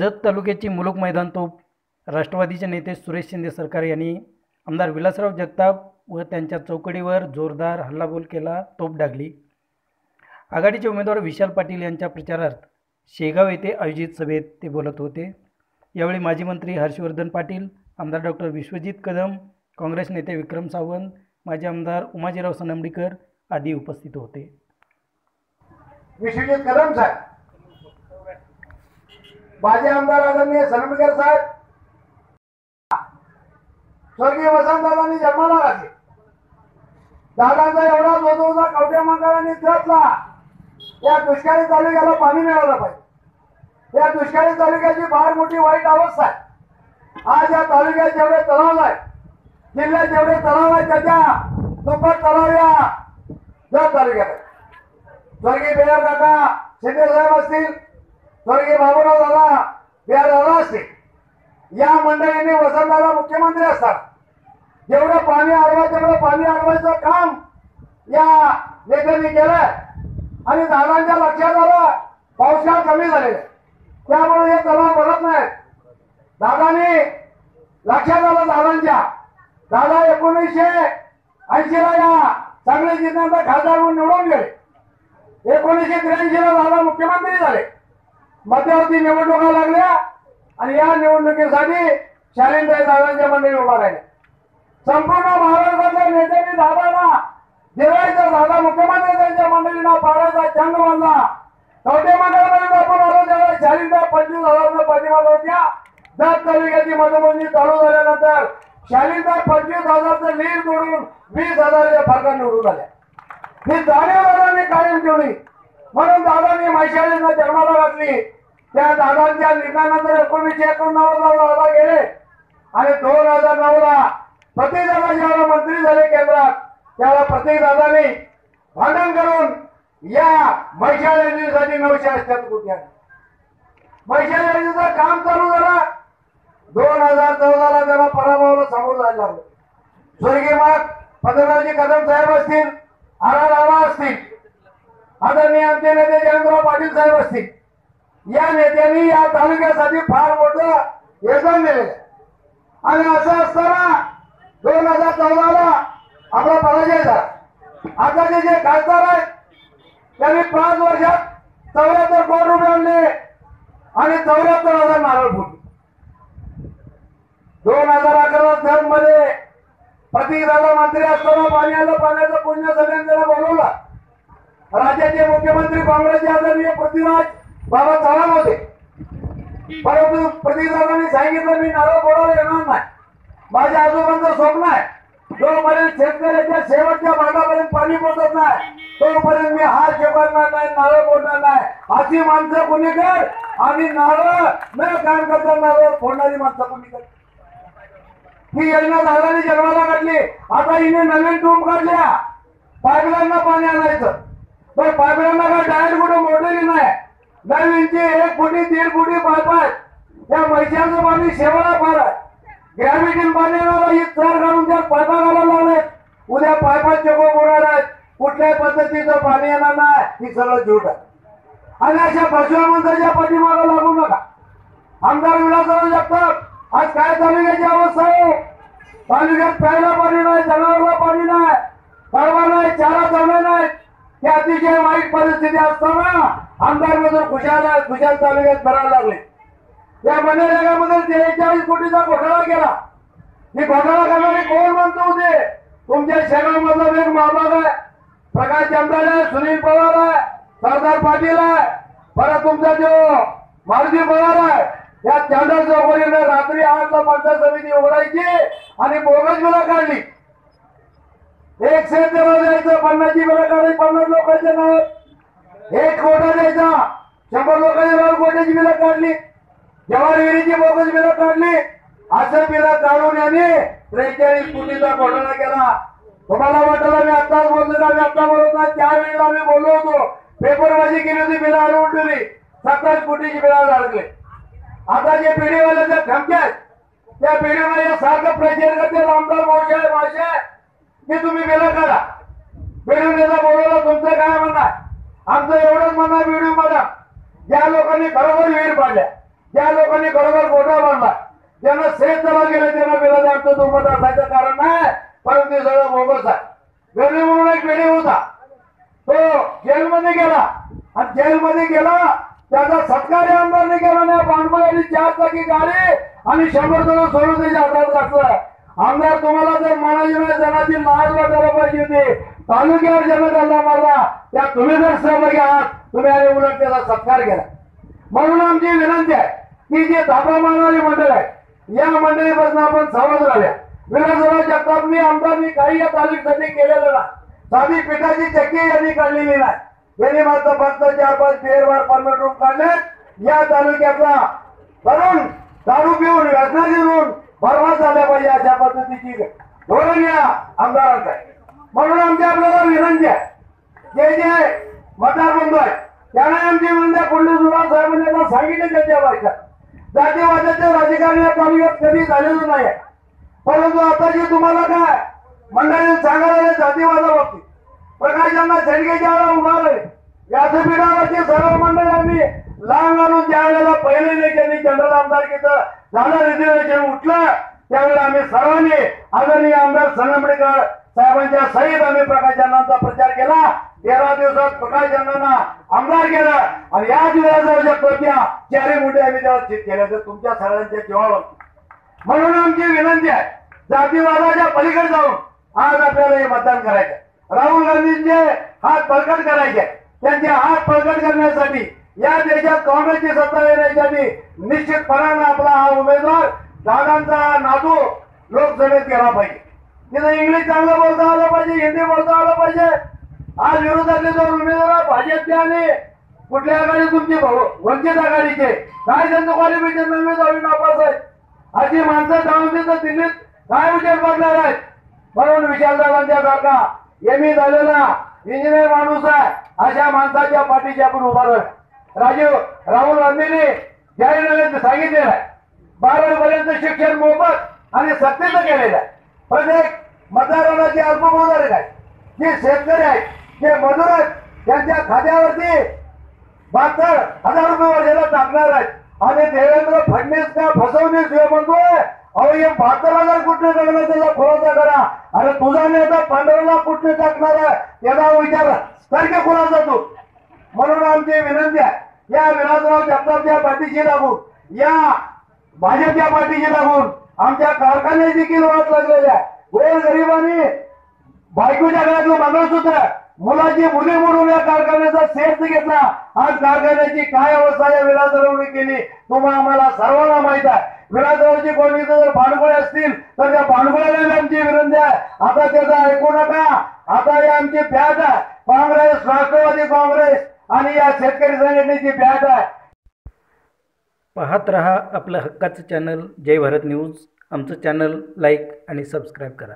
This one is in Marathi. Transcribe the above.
जत तालुक्याची मुलुक मैदान तोप राष्ट्रवादीचे नेते सुरेश शिंदे सरकार यांनी आमदार विलासराव जगताप व त्यांच्या चौकडीवर जोरदार हल्लाबोल केला तोप डागली. आघाडीचे उमेदवार विशाल पाटील यांच्या प्रचारार्थ शेगाव येथे आयोजित सभेत ते बोलत होते. यावेळी माजी मंत्री हर्षवर्धन पाटील आमदार डॉक्टर विश्वजित कदम काँग्रेस नेते विक्रम सावंत माजी आमदार उमाजीराव सनंबडीकर आदी उपस्थित होते. विश्वजित कदम साहेब. माजी आमदार आदरणीय सनमकर साहेब. स्वर्गीय वसंतदादांनी जन्माला घातले दादांचा एवढा जोजोचा कवट्या मंगळांनी घातला या दुष्काळी तालुक्याला पाणी मिळालं पाहिजे. या दुष्काळी तालुक्याची फार मोठी वाईट अवस्था आहे. आज या तालुक्यात जेवढे तलाव आहेत जिल्ह्यात जेवढे तलाव आहेत त्याच्या दुप्पट तलाव या जत तालुक्यात आहेत. स्वर्गीय बिहार काका शिंदे साहेब असतील स्वर्गीय बाबूराव दादा बिहार दादा असतील या मंडळींनी वसंतदादा मुख्यमंत्री असतात जेवढं पाणी अडवा तेवढं पाणी अडवायचं काम या नेत्यांनी केलंय. आणि दादांच्या लक्षात आलं पावसाळा कमी झाले त्यामुळे हे तलाव भरत नाही दादानी लक्षात आलं दादांच्या दादा एकोणीसशे ऐंशीला या सांगली जिल्ह्याचा खासदार म्हणून निवडून गेले. एकोणीसशे त्र्याऐंशीला दादा मुख्यमंत्री झाले. मध्यवर्ती निवडणुका लागल्या आणि या निवडणुकीसाठी शालिनताई दादांच्या मंडळी उभा राहिल्या संपूर्ण महाराष्ट्रातल्या नेत्यांनी दादाला जिरवायचं झाला. मुख्यमंत्री त्यांच्या मंडळींना पाडायचा चंग बांधला कवटे मंडळापर्यंत आपण आलो. त्यावेळेस शालिनताई पंचवीस हजार पाठीमागे होत्या. जात तालुक्याची मतमोजणी चालू झाल्यानंतर शालिनताई पंचवीस हजारचं लीड जोडून वीस हजाराच्या फरकात निवडून आल्या. ही जाणीव दादांनी कायम ठेवली. म्हणून दादांनी मैशालींना जन्माला घातली. त्या दादांच्या निधनानंतर एकोणीसशे एकोणनव्वद दादा गेले. आणि दोन हजार नऊला प्रतीक दादा मंत्री झाले केंद्रात. त्यावेळेला प्रत्येक दादाने भांडण करून या मैशाल नऊशे असतात कुठल्या आणले. मैशाल काम चालू झाला. दोन हजार चौदाला त्याला पराभवाला समोर जायला लागलं. स्वर्गीय मग पंतप्रधानजी कदम साहेब असतील आर रावा असतील आदरणीय आमचे नेते जयंतराव पाटील साहेब असतील या नेत्यांनी या तालुक्यासाठी फार मोठं योगदान दिलेलं आणि असं असताना दोन हजार चौदाला आपला पराजय झाला. आताचे जे खासदार आहेत त्यांनी पाच वर्षात चौऱ्याहत्तर कोटी रुपये आणले आणि चौऱ्याहत्तर हजार नारळ फुटले. दोन हजार अकरा साल मध्ये प्रतीकदादा मंत्री असताना पाणी आलं पाण्याचं पुण्य सगळ्यांना बोलवला. राज्याचे मुख्यमंत्री काँग्रेसचे आदरणीय पृथ्वीराज बाबा चव्हाण होते. परंतु प्रतीकदादांनी सांगितलं मी नारळ बोलायला येणार नाही. माझ्या आजोबांचं स्वप्न आहे. जोपर्यंत शेतकऱ्याच्या शेवटच्या भागापर्यंत पाणी पोहोचत नाही तोपर्यंत मी हात शेवटणार नाही नारळ फोडणार नाही. अशी माणसं कोणी कर? आणि नारळ न काम करता नारळ फोडणारी माणसं कोणी कर? ही योजना दादाने जन्माला काढली. आता हिने नवीन टूम काढल्या. पाईपलाईनला पाणी आणायचं. पण पाईपलाईनला काय डायरेक्ट कुठं मोडलेली नाही. नवीनची एक फुटी दीड फुटी पाच पाच. त्या मैशाचं पाणी शेवाला फार आहे. ग्रॅव्हिटीन पाणी एक ही घालून त्या पायपा घालायला उद्या पायपा चेको होणार आहेत. कुठल्याही पद्धतीचं पाणी येणार नाही. ही सगळं झूट आहे. आणि अशा फसव्या माणसाच्या लागू नका. आमदार विलासराव जगताप आज काय तालुक्याची अवस्था आहे? तालुक्यात प्यायला पाणी नाही जनावरला पाणी नाही परवा नाही चारा चालू नाही. ही अतिशय वाईट परिस्थिती असताना आमदार मधून खुशाल खुशाल तालुक्यात भरायला लागले. या मनरेगामध्ये त्रेचाळीस कोटीचा घोटाळा केला. ही घोटाळा करणारे कोण म्हणतो होते तुमच्या शहरामधला एक महाभाग आहे. प्रकाश जमदार आहे सुनील पवार आहे सरदार पाटील आहे. परत तुमचा जो मारुती पवार आहे या चांदर चौकडीनं रात्री आठला पंचायत समिती उघडायची आणि बोगस बिला काढली. एक सेट द्यायचं पन्नासची बिला काढली पन्नास लोकांचे नाव. एक कोटा द्यायचा शंभर लोकांच्या नाव कोट्याची बिला काढली. जवाहरगिरीची बोगस बिलं काढली. असं बिलं काढून यांनी त्रेचाळीस कोटीचा घोटाळा केला. तुम्हाला वाटलं मी आत्ताच बोललो का? मी आत्ता बोलत नाही त्यावेळेला मी बोललो होतो. पेपरबाजी केली होती बिला आणून ठेवली. सत्तावीस कोटीची बिला अडकले आता जे पिढीवाल्याच्या धमक्या आहेत त्या पिढीवाल्या सारखं प्रचार करते आमदार मावशे माझे की तुम्ही बिलं करा बिडू नेता तुमचं काय म्हणणार आमचं एवढंच म्हणणार आहे व्हिडिओमध्ये ज्या लोकांनी खरोखर विहीर पाडल्या. त्या लोकांनी बरोबर गोटा मांडला ज्यांना सेफ जमा केलं त्यांना विरोध आमचं दुर्मत असायचं कारण नाही परंतु सगळं बोगस आहे. वेळी म्हणून एक वेळी होता. तो जेलमध्ये गेला. आणि जेलमध्ये गेला त्याचा सत्कार आमदारने केला नाही. पांडुपा चार चाकी गाडी आणि शंभर जण सोडून त्याच्या हातात टाकलं आमदार तुम्हाला जर मनाची नाही जनाची लाज वाटायला पाहिजे होती. तालुक्यावर ज्यांना मारला त्या तुम्ही जर सहभागी आहात तुम्ही आणि उलट त्याचा सत्कार केला. म्हणून आमची विनंती आहे की जे धाबा मानणारी मंडळ आहे या मंडळीपासून आपण सावध राहिल्या विलासराव जगतापनी आमदारनी काही या तालुक्यासाठी केलेलं नाही. साधी पिठाची चक्की यांनी काढलेली नाही. यांनी मात्र फक्त चार पाच फेरवार परमिट रूम काढले. या तालुक्यातला तरुण दारू पिऊन व्यसना घेऊन बरबाद झाल्या पाहिजे अशा पद्धतीची धोरण या आमदारांचं आहे. म्हणून आमची आपल्याला विनंती आहे जे जे मतदार बंधू आहे त्यांना आमची विनंती आहे पुढील सुद्धा साहेबांनी सांगितले जातीवादाचे राजकारण या तालुक्यात कधी झालेलं नाही. परंतु आता जे तुम्हाला काय मंडळी सांगायला जातीवादाबाबतीत प्रकाशांना शेणकेच्या आला उभारले व्यासपीठावरची सर्व मंडळांनी लांब आणून ज्यावेळेला पहिले नेत्यांनी जनरल आमदारकीचं झालं रिझर्वेशन उठलं त्यावेळेला आम्ही सर्वांनी आदरणीय आमदार संगमडेकर साहेबांच्या सहित आम्ही प्रकाश अण्णांचा प्रचार केला. तेरा दिवसात प्रकाश अण्णांना आमदार केलं. आणि या वेळेला ज्या कृत्या चारी मुठे आम्ही तेव्हा चित केल्या. तर तुमच्या सगळ्यांच्या जीवावर. म्हणून आमची विनंती आहे जातीवादाच्या पलीकडे जाऊन आज आपल्याला हे मतदान करायचं राहुल गांधींचे हात बळकट करायचे. त्यांचे हात बळकट करण्यासाठी या देशात काँग्रेसची सत्ता येण्यासाठी निश्चितपणानं आपला हा उमेदवार दादांचा नातू लोकसभेत केला पाहिजे. तिथं इंग्लिश चांगलं बोलता आलं पाहिजे हिंदी बोलता आलं पाहिजे. आज विरोधातले जर उमेदवार भाजपचे आणि कुठल्या आघाडी तुमची वंचित आघाडीचे. काय त्यांचं क्वालिफिकेशन नव्हे जावी नापास अशी माणसं जाऊन तिथं दिल्लीत काय विचार बघणार आहेत? म्हणून विचारदारांच्या काका एम ई झालेला इंजिनियर माणूस आहे. अशा माणसाच्या पाठीशी आपण उभार राजीव राहुल गांधींनी जाहीरनाम्यात सांगितलेलं आहे. बारावी पर्यंत शिक्षण मोफत आणि सक्तीचं केलेलं आहे. प्रत्येक मतदाराला जे अल्पभूधारक आहे जे शेतकरी आहेत जे मजूर आहेत त्यांच्या खात्यावरती बहात्तर हजार रुपये वर्षाला टाकणार आहेत. आणि देवेंद्र फडणवीस का फसवणूक हे म्हणतोय अहो हे बहात्तर हजार कुठे टाकणार त्याचा खुलासा करा. अरे तुझा नेता पंधरा कुठे टाकणार आहे त्याचा विचार सारखे खुलासा तू म्हणून आमची विनंती आहे या विलासराव जगतापच्या पाठीशी लागून या भाजपच्या पाठीशी लागून आमच्या कारखाने देखील वाट लागलेल्या आहे. गोर गरिबांनी बायकोच्या घरातलं मंगळसूत्र मुलाची मुली म्हणून या कारखान्याचा सेट घेतला. आज कारखान्याची काय अवस्था या विलासरावने केली. तुम्हाला आम्हाला सर्वांना माहीत आहे. विलासरावची कोणी? जर भांडगोळे असतील तर त्या भांडगोळ्याला आमची विनंती आहे. आता त्याचा ऐकू नका. आता या आमची बॅट आहे. काँग्रेस राष्ट्रवादी काँग्रेस आणि या शेतकरी संघटनेची बॅट आहे. पाहत रहा आपलं हक्काचं चॅनल जय भारत न्यूज. आमचं चॅनल लाईक आणि सबस्क्राईब करा.